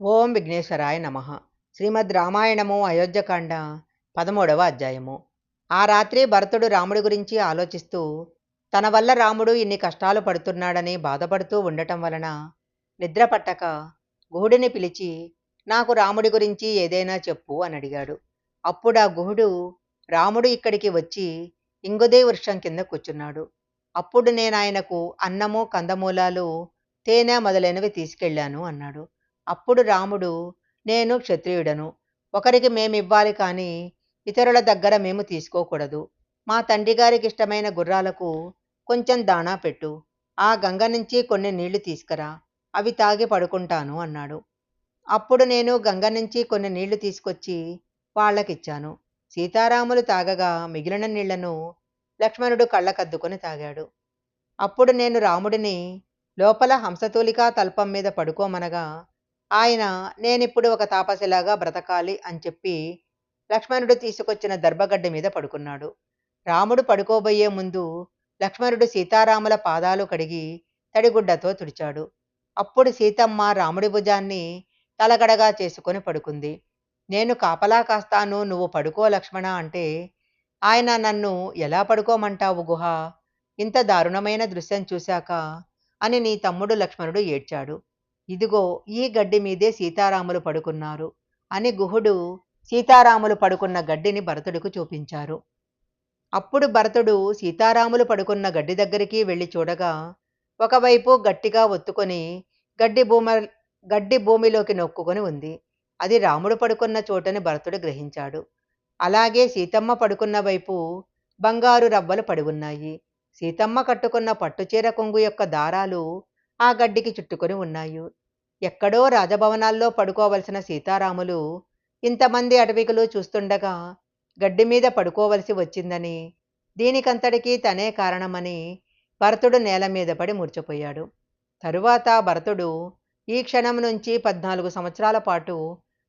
ఓం విఘ్నేశ్వరాయ నమ. శ్రీమద్ రామాయణము అయోధ్యకాండ పదమూడవ అధ్యాయము. ఆ రాత్రి భరతుడు రాముడి గురించి ఆలోచిస్తూ తన వల్ల రాముడు ఇన్ని కష్టాలు పడుతున్నాడని బాధపడుతూ ఉండటం వలన నిద్ర పట్టక గుహుడిని పిలిచి నాకు రాముడి గురించి ఏదైనా చెప్పు అని అడిగాడు. అప్పుడు ఆ గుహుడు రాముడు ఇక్కడికి వచ్చి ఇంగుదే వృక్షం కింద కూర్చున్నాడు. అప్పుడు నేను ఆయనకు అన్నము కందమూలాలు తేనె మొదలైనవి తీసుకెళ్ళాను అన్నాడు. అప్పుడు రాముడు నేను క్షత్రియుడను. ఒకరికి మేమివ్వాలి కానీ ఇతరుల దగ్గర మేము తీసుకోకూడదు. మా తండ్రి గారికి ఇష్టమైన గుర్రాలకు కొంచెం దాణా పెట్టు. ఆ గంగ నుంచి కొన్ని నీళ్ళు తీసుకురా. అవి తాగి పడుకుంటాను అన్నాడు. అప్పుడు నేను గంగ నుంచి కొన్ని నీళ్ళు తీసుకొచ్చి వాళ్ళకిచ్చాను. సీతారాములు తాగగా మిగిలిన నీళ్ళను లక్ష్మణుడు కళ్ళకద్దుకొని తాగాడు. అప్పుడు నేను రాముడిని లోపల హంసతూలికా తల్పం మీద పడుకోమనగా ఆయన నేనిప్పుడు ఒక తాపసిలాగా బ్రతకాలి అని చెప్పి లక్ష్మణుడు తీసుకొచ్చిన దర్భగడ్డ మీద పడుకున్నాడు. రాముడు పడుకోబోయే ముందు లక్ష్మణుడు సీతారాముల పాదాలు కడిగి తడిగుడ్డతో తుడిచాడు. అప్పుడు సీతమ్మ రాముడి భుజాన్ని తలగడగా చేసుకొని పడుకుంది. నేను కాపలా కాస్తాను నువ్వు పడుకో లక్ష్మణ అంటే ఆయన నన్ను ఎలా పడుకోమంటావు గుహ? ఇంత దారుణమైన దృశ్యం చూశాక అని నీ తమ్ముడు లక్ష్మణుడు ఏడ్చాడు. ఇదిగో ఈ గడ్డి మీదే సీతారాములు పడుకున్నారు అని గుహుడు సీతారాములు పడుకున్న గడ్డిని భరతుడికి చూపించారు. అప్పుడు భరతుడు సీతారాములు పడుకున్న గడ్డి దగ్గరికి వెళ్ళి చూడగా ఒకవైపు గట్టిగా ఒత్తుకొని గడ్డి భూమ గడ్డి భూమిలోకి నొక్కుకొని ఉంది. అది రాముడు పడుకున్న చోటని భరతుడు గ్రహించాడు. అలాగే సీతమ్మ పడుకున్న వైపు బంగారు రవ్వలు పడి ఉన్నాయి. సీతమ్మ కట్టుకున్న పట్టుచీర కొంగు యొక్క దారాలు ఆ గడ్డికి చుట్టుకొని ఉన్నాయి. ఎక్కడో రాజభవనాల్లో పడుకోవలసిన సీతారాములు ఇంతమంది అటవికులు చూస్తుండగా గడ్డి మీద పడుకోవలసి వచ్చిందని దీనికంతటికీ తనే కారణమని భరతుడు నేల మీద పడి మూర్చిపోయాడు. తరువాత భరతుడు ఈ క్షణం నుంచి పద్నాలుగు సంవత్సరాల పాటు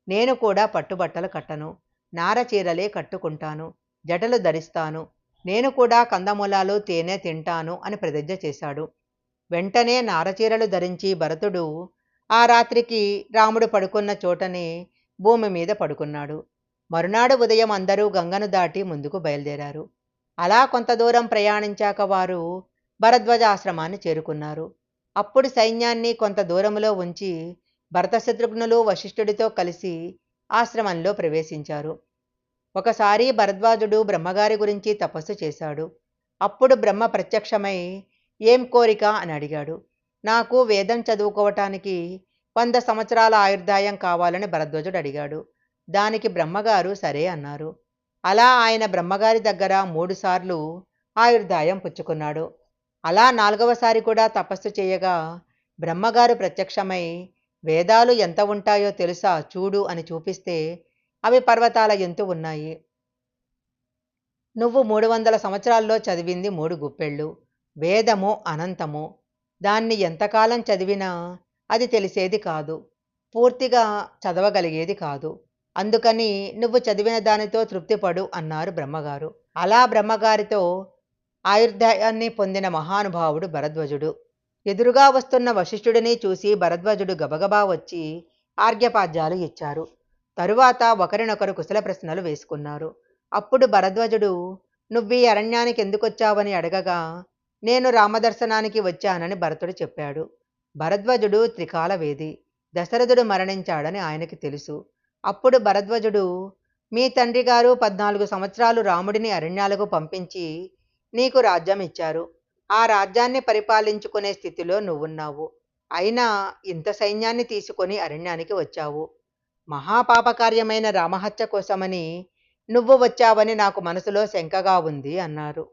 నేను కూడా పట్టుబట్టలు కట్టను నార చీరలే కట్టుకుంటాను జటలు ధరిస్తాను నేను కూడా కందమూలాలు తేనె తింటాను అని ప్రతిజ్ఞ చేశాడు. వెంటనే నారచీరలు ధరించి భరతుడు ఆ రాత్రికి రాముడు పడుకున్న చోటనే భూమి మీద పడుకున్నాడు. మరునాడు ఉదయం అందరూ గంగను దాటి ముందుకు బయలుదేరారు. అలా కొంత దూరం ప్రయాణించాక వారు భరద్వాజ ఆశ్రమాన్ని చేరుకున్నారు. అప్పుడు సైన్యాన్ని కొంత దూరంలో ఉంచి భరత శత్రుఘ్నులు వశిష్ఠుడితో కలిసి ఆశ్రమంలో ప్రవేశించారు. ఒకసారి భరద్వాజుడు బ్రహ్మగారి గురించి తపస్సు చేశాడు. అప్పుడు బ్రహ్మ ప్రత్యక్షమై ఏం కోరిక? అని అడిగాడు. నాకు వేదం చదువుకోవటానికి వంద సంవత్సరాల ఆయుర్దాయం కావాలని భరద్వాజుడు అడిగాడు. దానికి బ్రహ్మగారు సరే అన్నారు. అలా ఆయన బ్రహ్మగారి దగ్గర మూడుసార్లు ఆయుర్దాయం పుచ్చుకున్నాడు. అలా నాలుగవసారి కూడా తపస్సు చేయగా బ్రహ్మగారు ప్రత్యక్షమై వేదాలు ఎంత ఉంటాయో తెలుసా చూడు అని చూపిస్తే అవి పర్వతాల ఎంతు ఉన్నాయి? నువ్వు మూడు వందల సంవత్సరాల్లో చదివింది మూడు గుప్పెళ్ళు. వేదము అనంతము. దాన్ని ఎంతకాలం చదివినా అది తెలిసేది కాదు. పూర్తిగా చదవగలిగేది కాదు. అందుకని నువ్వు చదివిన దానితో తృప్తిపడు అన్నారు బ్రహ్మగారు. అలా బ్రహ్మగారితో ఆయుర్దాయాన్ని పొందిన మహానుభావుడు భరద్వజుడు. ఎదురుగా వస్తున్న వశిష్ఠుడిని చూసి భరద్వజుడు గబగబా వచ్చి ఆర్ఘ్యపాద్యాలు ఇచ్చారు. తరువాత ఒకరినొకరు కుశల ప్రశ్నలు వేసుకున్నారు. అప్పుడు భరద్వజుడు నువ్వీ అరణ్యానికి ఎందుకొచ్చావని అడగగా నేను రామదర్శనానికి వచ్చానని భరతుడు చెప్పాడు. భరద్వజుడు త్రికాలవేది. దశరథుడు మరణించాడని ఆయనకి తెలుసు. అప్పుడు భరద్వజుడు మీ తండ్రి గారు పద్నాలుగు సంవత్సరాలు రాముడిని అరణ్యాలకు పంపించి నీకు రాజ్యం ఇచ్చారు. ఆ రాజ్యాన్ని పరిపాలించుకునే స్థితిలో నువ్వున్నావు. అయినా ఇంత సైన్యాన్ని తీసుకొని అరణ్యానికి వచ్చావు. మహాపాపకార్యమైన రామహత్య కోసమని నువ్వు వచ్చావని నాకు మనసులో శంకగా ఉంది అన్నారు.